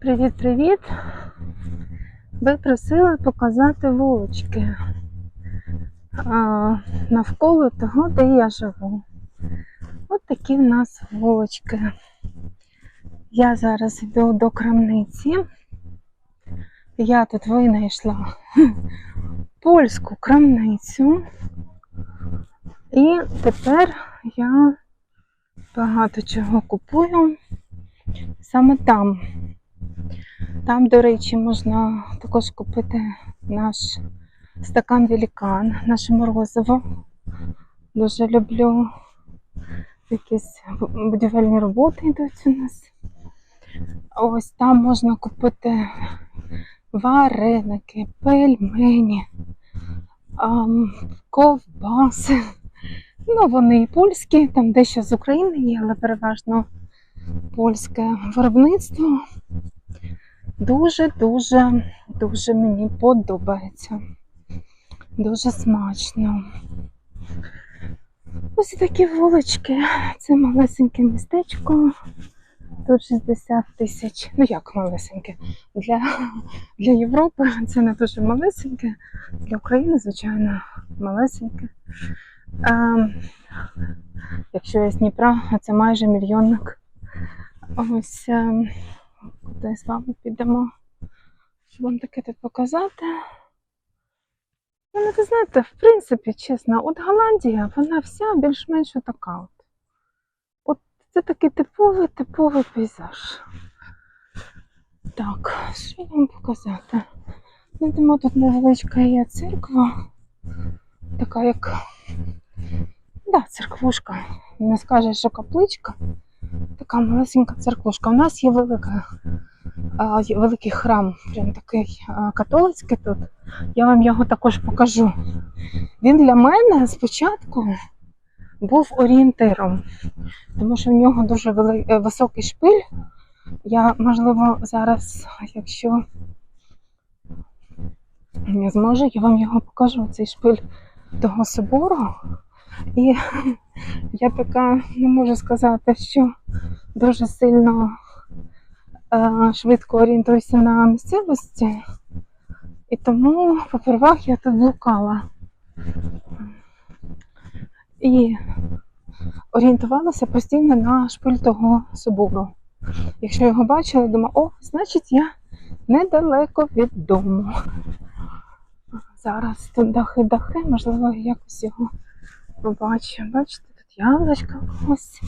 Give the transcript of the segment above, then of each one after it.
Привіт-привіт! Ви просили показати вулички а, навколо того, де я живу. От такі в нас вулички. Я зараз йду до крамниці. Я тут винайшла польську крамницю. І тепер я багато чого купую саме там. Там, до речі, можна також купити наш стакан великан, наше морозиво. Дуже люблю. Якісь будівельні роботи йдуть у нас. Ось там можна купити вареники, пельмені, ковбаси. Ну, вони і польські, там дещо з України є, але переважно польське виробництво. Дуже-дуже, дуже мені подобається. Дуже смачно. Ось такі вулички. Це малесеньке містечко. Тут 60 тисяч. Ну як малесеньке? Для, для Європи це не дуже малесеньке. Для України, звичайно, малесеньке. А, якщо я з Дніпра, це майже мільйонник. Ось куди з вами підемо, щоб вам таке тут показати. Ну, ви знаєте, в принципі, чесно, от Голландія, вона вся більш-менш така от. От це такий типовий, типовий пейзаж. Так, що вам показати? Ну, думаю, тут невеличка є церква, така як. Да, церквушка. Не скажеш, що капличка. Така малесенька церквушка. У нас є велика, великий храм, прям такий католицький тут. Я вам його також покажу. Він для мене спочатку був орієнтиром, тому що в нього дуже е, високий шпиль. Я, можливо, зараз, якщо я зможу, я вам його покажу, цей шпиль того собору. І я така не можу сказати, що дуже сильно швидко орієнтуюся на місцевості. І тому попервах я тут блукала. І орієнтувалася постійно на шпиль того собору. Якщо його бачила, думаю, о, значить я недалеко від дому. Зараз тут дахи-дахи, можливо, якось його побачу. Бачите, тут яблучко ось.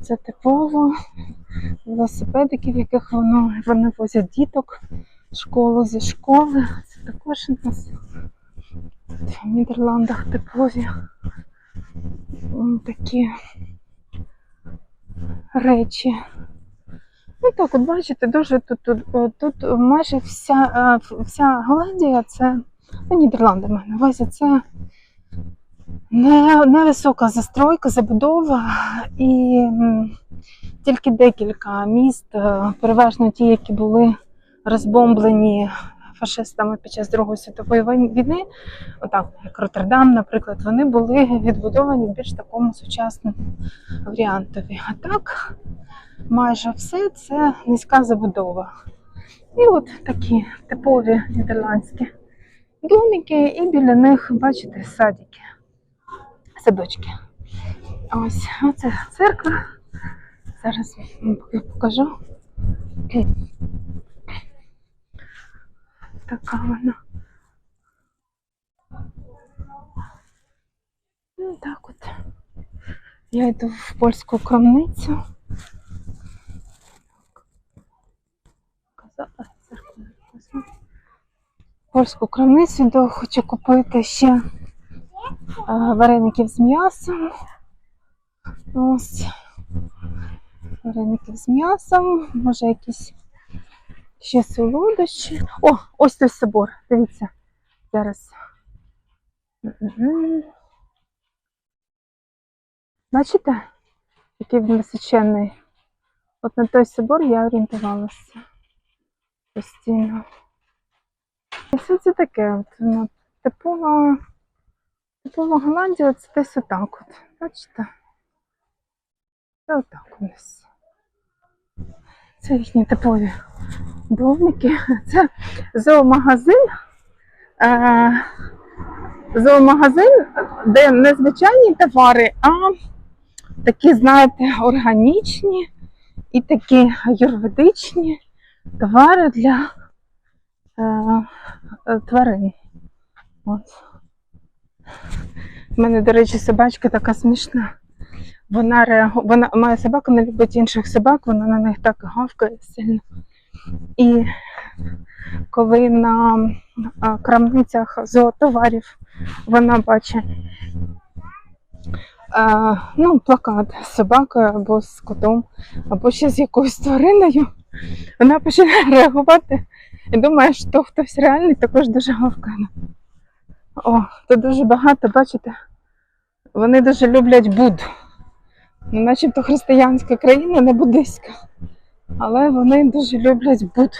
Це типово велосипедики, в яких воно, вони возять діток школу зі школи. Це також у нас в Нідерландах типові такі речі. Ну так, от бачите, дуже тут, тут, тут майже вся, е, вся Голландія це ну, Нідерланди маю на увазі, це невисока застройка, забудова і тільки декілька міст, е, переважно ті, які були розбомблені фашистами під час Другої світової війни, отак, як Роттердам, наприклад, вони були відбудовані в більш такому сучасному варіантові. А так, майже все це низька забудова. І от такі типові нідерландські домики, і біля них, бачите, садики, садочки. Ось оце церква. Зараз поки покажу. Така вона. Ну, так от. Я йду в польську крамницю. Казала, церкву. Польську крамницю йду, хочу купити ще вареників з м'ясом. Ось. Вареників з м'ясом, може якісь ще солодощі. О, ось той собор. Дивіться. Зараз. Бачите, який він височенний? От на той собор я орієнтувалася постійно. І все це таке. От, ну, типова, типова Голландія це десь отак от. Бачите? Це отак у нас. Це їхні типові домики. Це зоомагазин. Е, зоомагазин, де не звичайні товари, а такі, знаєте, органічні і такі юридичні товари для е, е, тварин. От. У мене, до речі, собачка така смішна. Вона реагує, вона моя собака не любить інших собак, вона на них так гавкає сильно. І коли на крамницях зоотоварів вона бачить ну, плакат з собакою або з котом, або ще з якоюсь твариною, вона починає реагувати і думає, що хтось реальний також дуже гавкає. О, тут дуже багато, бачите, вони дуже люблять Буд. Ну, начебто християнська країна, не буддистська. Але вони дуже люблять Буд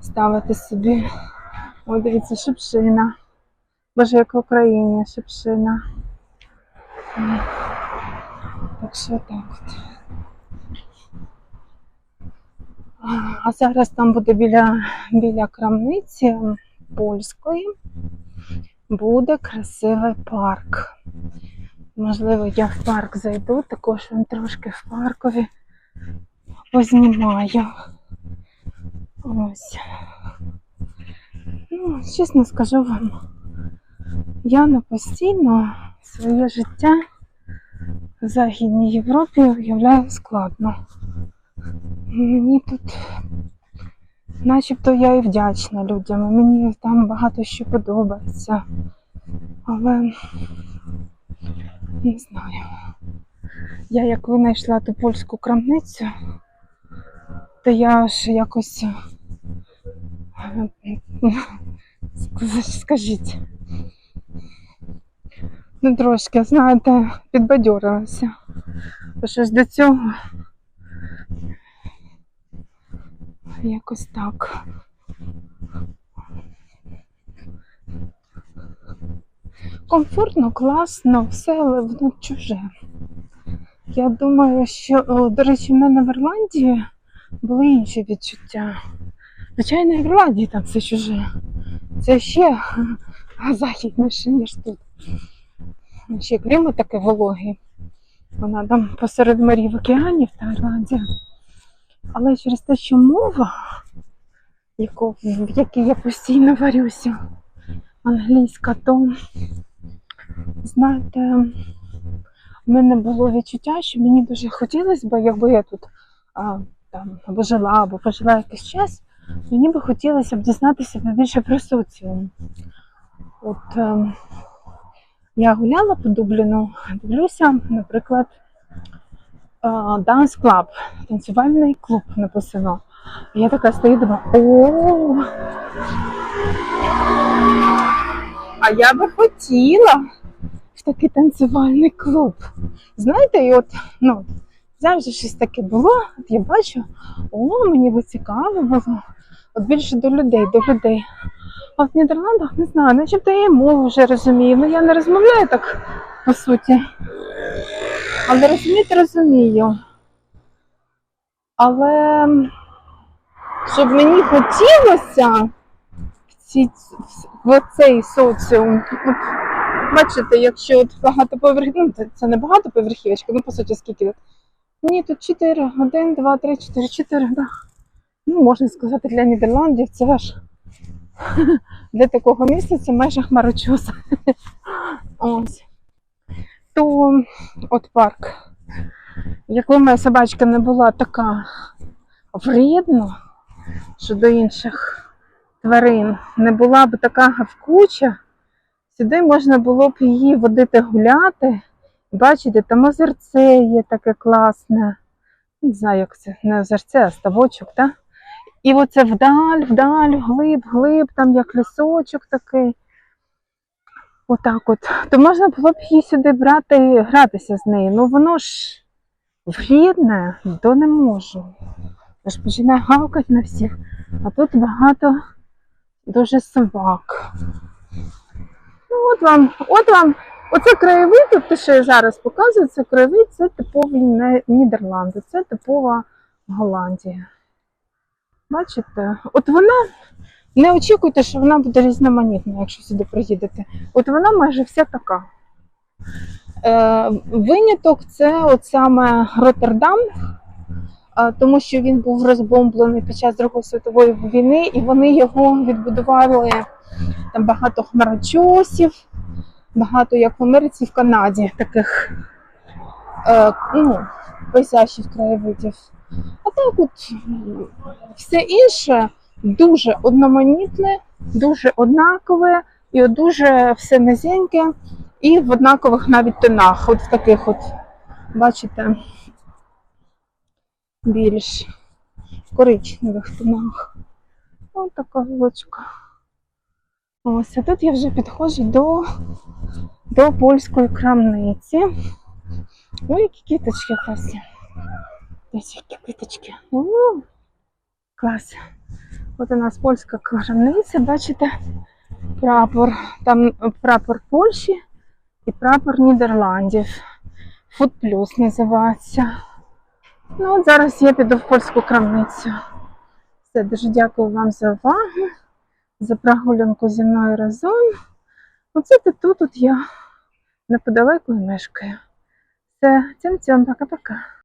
ставити собі. О, дивіться, шипшина. Боже, як в Україні шипшина. Так що так от. А, зараз там буде біля, біля крамниці польської. Буде красивий парк. Можливо, я в парк зайду, також він трошки в паркові познімаю. Ось. Ну, чесно скажу вам, я не постійно своє життя в Західній Європі уявляю складно. Мені тут, начебто, я і вдячна людям, мені там багато що подобається. Але не знаю. Я як винайшла ту польську крамницю, то я ж якось е, скажіть. Ну, трошки, знаєте, підбадьорилася. Бо щось до цього якось так. Комфортно, класно, все, але воно чуже. Я думаю, що, до речі, в мене в Ірландії були інші відчуття. Звичайно, в Ірландії там все чуже. Це ще західніше, ніж тут. Ще клімат такий вологий. Вона там посеред морів океанів та Ірландія. Але через те, що мова, яку, в якій я постійно варюся, англійська, то знаєте, в мене було відчуття, що мені дуже хотілося б, якби я тут а, там, або жила, або пожила якийсь час, мені би хотілося б дізнатися побільше про соціум. От е, я гуляла по Дубліну, дивлюся, наприклад, Dance Club, танцювальний клуб написано. Я така стою, думаю, о, а я би хотіла в такий танцювальний клуб. Знаєте, і от, ну, завжди щось таке було, от я бачу, о, мені би цікаво було. От більше до людей, до людей. А в Нідерландах не знаю, начебто я мову вже розумію. Ну я не розмовляю так по суті. Але розуміти розумію. Але щоб мені хотілося в, ці, в цей соціум. От, бачите, якщо от багатоповерхів, ну це- не багатоповерхівочка, ну по суті скільки тут? Ні, тут 4, 1, 2, 3, 4, 4, да. Ну, можна сказати, для Нідерландів це аж для такого місця це майже хмарочос. Ось. То от парк. Якби моя собачка не була така вредна, що до інших тварин не була б така гавкуча, сюди можна було б її водити гуляти. Бачите, там озерце є таке класне. Не знаю, як це, не озерце, а ставочок, так? І оце вдаль, вдаль, глиб, глиб, там як лісочок такий. Отак от. То можна було б її сюди брати і гратися з нею. Ну воно ж вредне, то не можу. Я ж починає гавкати на всіх. А тут багато дуже собак. Ну, от вам, от вам, оце краєвид, те, що я зараз показую, це краєвид, це типові Нідерланди, це типова Голландія. Бачите? От вона, не очікуйте, що вона буде різноманітна, якщо сюди приїдете. От вона майже вся така. Е, виняток це от саме Роттердам, е, тому що він був розбомблений під час Другої світової війни, і вони його відбудували там багато хмарочосів, багато як в Америці, в Канаді таких е, ну, пейзажів, краєвидів. А так от все інше дуже одноманітне, дуже однакове і дуже все низеньке і в однакових навіть тонах. От в таких от, бачите, більш коричневих тонах. Ось така вуличка. Ось, а тут я вже підходжу до, до польської крамниці. Ой, які квіточки класні. Десь які квіточки. У, Клас. От у нас польська крамниця, бачите, прапор. Там прапор Польщі і прапор Нідерландів. Food Plus називається. Ну, от зараз я піду в польську крамницю. Все, дуже дякую вам за увагу, за прогулянку зі мною разом. Оце тут, тут я неподалеку мешкаю. Все, цим-цим, пока-пока.